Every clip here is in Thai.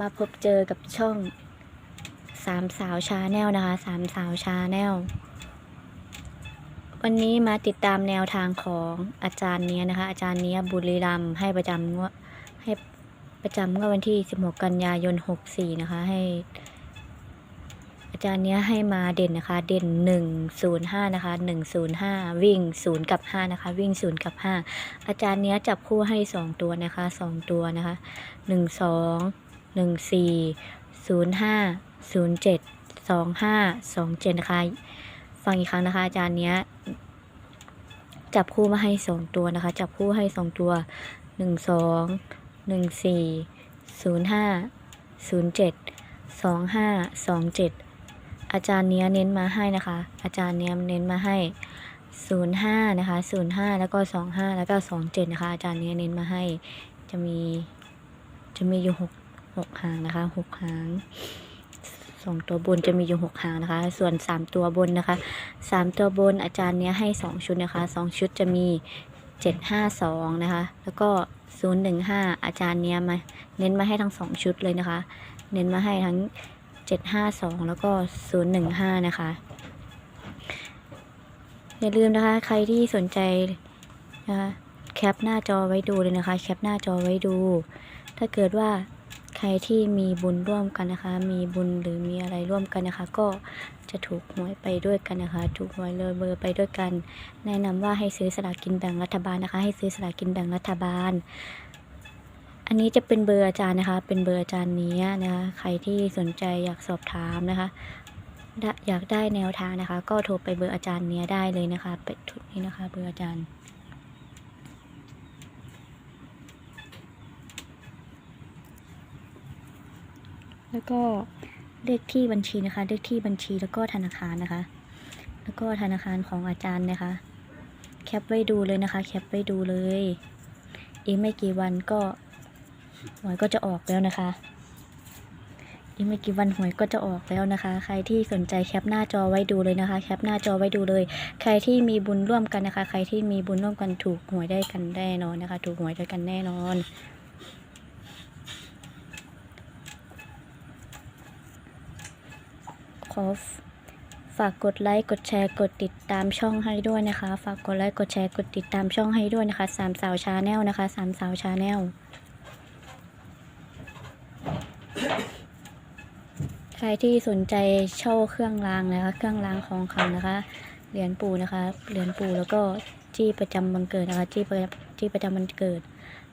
มาพบเจอกับช่องสามสาวชาแนลนะคะสามสาวชาแนลวันนี้มาติดตามแนวทางของอาจารย์เนี้ยนะคะ อาจารย์เนี้ยบุรีรัมให้ประจำงวดให้ประจำงวดวันที่ 16 กันยายน 64 นะคะ ให้ อาจารย์เนี้ยให้มาเด่นนะคะ เด่น 105 นะคะ 105 วิ่ง 0 กับ 5 นะคะ วิ่ง 0 กับ 5 อาจารย์เนี้ยจับคู่ให้ 2 ตัวนะคะ 2 ตัวนะคะ 1 2 1 4 0 5 0 7 2 5 2 7 นะคะ ฟังอีกครั้งนะคะ อาจารย์เนี้ย จับคู่มาให้ 2 ตัวนะคะ จับคู่ให้ 2 ตัว 1 2 1 4 0 5 0 7 2 5 2 7 อาจารย์เนี้ยเน้นมาให้นะคะ อาจารย์เนี้ยเน้นมาให้ 05 นะคะ 05 แล้วก็ 25 แล้วก็ 27 นะคะ อาจารย์เนี้ยเน้นมาให้ จะมี จะมีอยู่ 6 6หางนะคะ6หางสองตัวบนจะมีอยู่หกหางนะคะ ส่วนสามตัวบนนะคะสามตัวบนอาจารย์เนี้ยให้สองชุดนะคะสองชุดจะมีเจ็ดห้าสองนะคะ แล้วก็ศูนย์หนึ่งห้าอาจารย์เนี้ยมาเน้นมาให้ทั้งสองชุดเลยนะคะ เน้นมาให้ทั้งเจ็ดห้าสองแล้วก็ศูนย์หนึ่งห้านะคะอย่าลืมนะคะ ใครที่สนใจนะคะแคปหน้าจอไว้ดูเลยนะคะ แคปหน้าจอไว้ดู ถ้าเกิดว่า รที่มีบุญร่วมกันนะคะ มีบุญหรือมีอะไรร่วมกันนะคะ ก็จะถูกหวยไปด้วยกันนะคะ ถูกหวยเลยเบอร์ไปด้วยกัน แนะนำว่าให้ซื้อสลากกินแบ่งรัฐบาลนะคะ ให้ซื้อสลากกินแบ่งรัฐบาล อันนี้จะเป็นเบอร์อาจารย์นะคะ เป็นเบอร์อาจารย์นี้นะคะ ใครที่สนใจอยากสอบถามนะคะอยากได้แนวทางนะคะ ก็โทรไปเบอร์อาจารย์เนี้ยได้เลยนะคะ ไปทุกนี้นะคะ เบอร์อาจารย์ แล้วก็เลขที่บัญชีนะคะ เลขที่บัญชีแล้วก็ธนาคารนะคะ แล้วก็ธนาคารของอาจารย์นะคะ แคปไว้ดูเลยนะคะ แคปไว้ดูเลย อีกไม่กี่วันก็หวยก็จะออกแล้วนะคะ อีกไม่กี่วันหวยก็จะออกแล้วนะคะ ใครที่สนใจแคปหน้าจอไว้ดูเลยนะคะ แคปหน้าจอไว้ดูเลย ใครที่มีบุญร่วมกันนะคะ ใครที่มีบุญร่วมกันถูกหวยได้กันแน่นอนนะคะ ถูกหวยได้กันแน่นอน ขอฝากกดไลค์กดแชร์กดติดตามช่องให้ด้วยนะคะ ฝากกดไลค์กดแชร์กดติดตามช่องให้ด้วยนะคะสามสาวชาแนลนะคะสามสาวชาแนลใครที่สนใจเช่าเครื่องรางนะคะ เครื่องรางของขลังนะคะเหรียญปู่นะคะเหรียญปู่แล้วก็จี้ประจำวันเกิดนะคะจี้ประจี้ประจำวันเกิด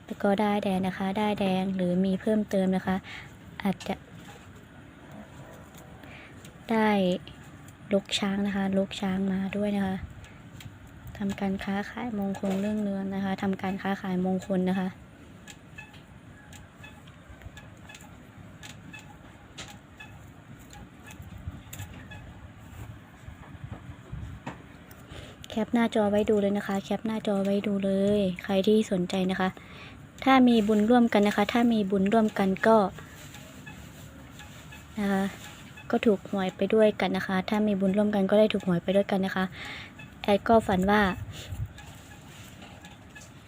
แล้วก็ได้แดงนะคะ ได้แดงหรือมีเพิ่มเติมนะคะ อาจจะ ได้ลกช้างนะคะลกช้างมาด้วยนะคะทำการค้าขายมงคลเรื่องเรือนะคะทำการค้าขายมงคลนะคะ แคปหน้าจอไว้ดูเลยนะคะ แคปหน้าจอไว้ดูเลย ใครที่สนใจนะคะ ถ้ามีบุญร่วมกันนะคะ ถ้ามีบุญร่วมกันก็นะคะ ก็ถูกหวยไปด้วยกันนะคะ ถ้ามีบุญร่วมกันก็ได้ถูกหวยไปด้วยกันนะคะแอดก็ฝันว่า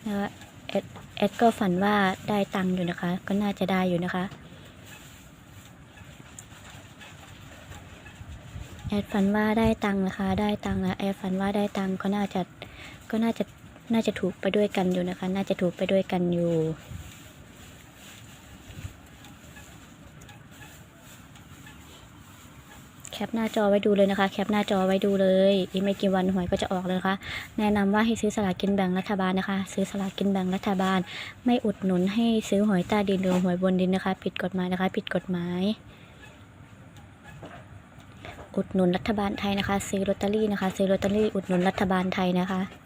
นะคะแอดแอดก็ฝันว่าได้ตังค์อยู่นะคะ ก็น่าจะได้อยู่นะคะแอดฝันว่าได้ตังค์นะคะ ได้ตังค์แล้วแอดฝันว่าได้ตังค์ก็น่าจะก็น่าจะน่าจะถูกไปด้วยกันอยู่นะคะ น่าจะถูกไปด้วยกันอยู่ แคปหน้าจอไว้ดูเลยนะคะ แคปหน้าจอไว้ดูเลย อีกไม่กี่วันหวยก็จะออกเลยนะคะ แนะนำว่าให้ซื้อสลากกินแบ่งรัฐบาลนะคะ ซื้อสลากกินแบ่งรัฐบาล ไม่อุดหนุนให้ซื้อหวยใต้ดินหรือหวยบนดินนะคะ ผิดกฎหมายนะคะ ผิดกฎหมายอุดหนุนรัฐบาลไทยนะคะ ซื้อลอตเตอรี่นะคะ ซื้อลอตเตอรี่อุดหนุนรัฐบาลไทยนะคะ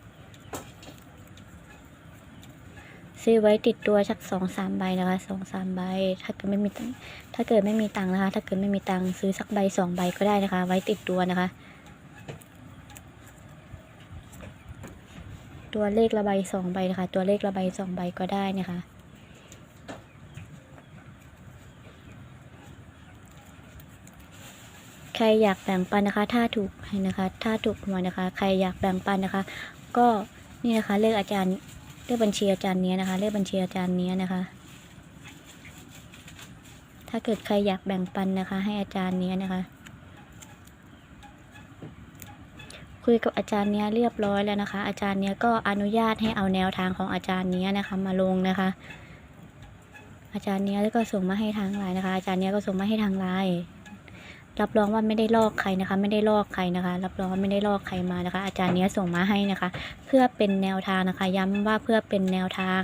ซื้อไว้ติดตัวสักสองสามใบนะคะสองสามใบ ถ้าเกิดไม่มีตังถ้าเกิดไม่มีตังค์นะคะ ถ้าเกิดไม่มีตังค์ซื้อสักใบสองใบก็ได้นะคะ ไว้ติดตัวนะคะ ตัวเลขละใบสองใบนะคะ ตัวเลขละใบสองใบก็ได้นะคะใครอยากแบ่งปันนะคะ ถ้าถูกนะคะ ถ้าถูกหวยนะคะ ใครอยากแบ่งปันนะคะ ก็นี่นะคะเลขอาจารย์ เลขบัญชีอาจารย์เนี้ยนะคะ เลขบัญชีอาจารย์เนี้ยนะคะ ถ้าาเกิดใครอยากแบ่งปันนะคะ ให้อาจารย์เนี้ยนะคะ คุยกับอาจารย์เนี้ยเรียบร้อยแล้วนะคะ อาจารย์เนี้ยก็อนุญาตให้เอาแนวทางของอาจารย์เนี้ยนะคะ มาลงนะคะ อาจารย์เนี้ยก็ส่งมาให้ทางไลน์นะคะ อาจารย์เนี้ยก็ส่งมาให้ทางไลน์ รับรองว่าไม่ได้ลอกใครนะคะ ไม่ได้ลอกใครนะคะ รับรองว่าไม่ได้ลอกใครมานะคะ อาจารย์เนี้ยส่งมาให้นะคะ เพื่อเป็นแนวทางนะคะ ย้ำว่าเพื่อเป็นแนวทาง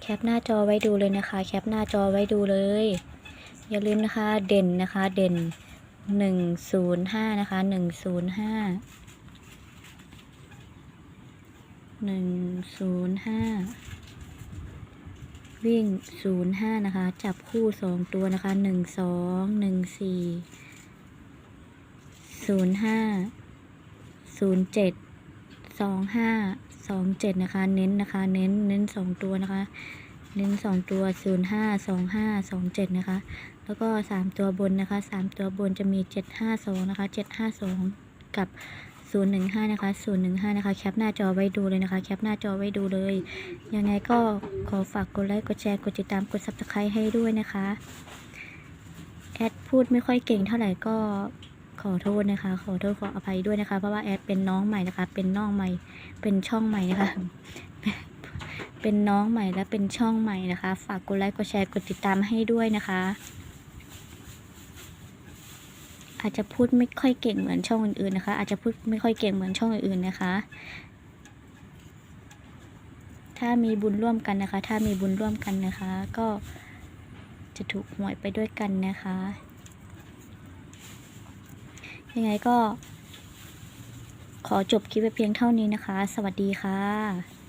แคปหน้าจอไว้ดูเลยนะคะ แคปหน้าจอไว้ดูเลย อย่าลืมนะคะ เด่นนะคะ เด่น 105 นะคะ 105 หนึ่งศูนย์ห้าวิ่งศูนย์ห้านะคะ จับคู่สองตัวนะคะหนึ่งสองหนึ่งสี่ศูนย์ห้าศูนย์เจ็ดสองห้าสองเจ็ดนะคะ เน้นนะคะ เน้นเน้นสองตัวนะคะ เน้นสองตัวศูนย์ห้าสองห้าสองเจ็ดนะคะ แล้วก็สามตัวบนนะคะสามตัวบนจะมีเจ็ดห้าสองนะคะเจ็ดห้าสองกับ ศูนย์หนึ่งห้านะคะศูนย์หนึ่งห้านะคะ แคปหน้าจอไว้ดูเลยนะคะ แคปหน้าจอไว้ดูเลย ยังไงก็ขอฝากกดไลค์ กดแชร์ กดติดตาม กด subscribe ให้ด้วยนะคะ แอดพูดไม่ค่อยเก่งเท่าไหร่ก็ขอโทษนะคะ ขอโทษขออภัยด้วยนะคะ เพราะว่าแอดเป็นน้องใหม่นะคะ เป็นน้องใหม่ เป็นช่องใหม่นะคะ เป็นน้องใหม่และเป็นช่องใหม่นะคะ ฝากกดไลค์ กดแชร์ กดติดตามให้ด้วยนะคะ อาจจะพูดไม่ค่อยเก่งเหมือนช่องอื่นๆนะคะ อาจจะพูดไม่ค่อยเก่งเหมือนช่องอื่นๆนะคะ ถ้ามีบุญร่วมกันนะคะ ถ้ามีบุญร่วมกันนะคะ ก็จะถูกหวยไปด้วยกันนะคะ ยังไงก็ ขอจบคลิปไปเพียงเท่านี้นะคะ สวัสดีค่ะ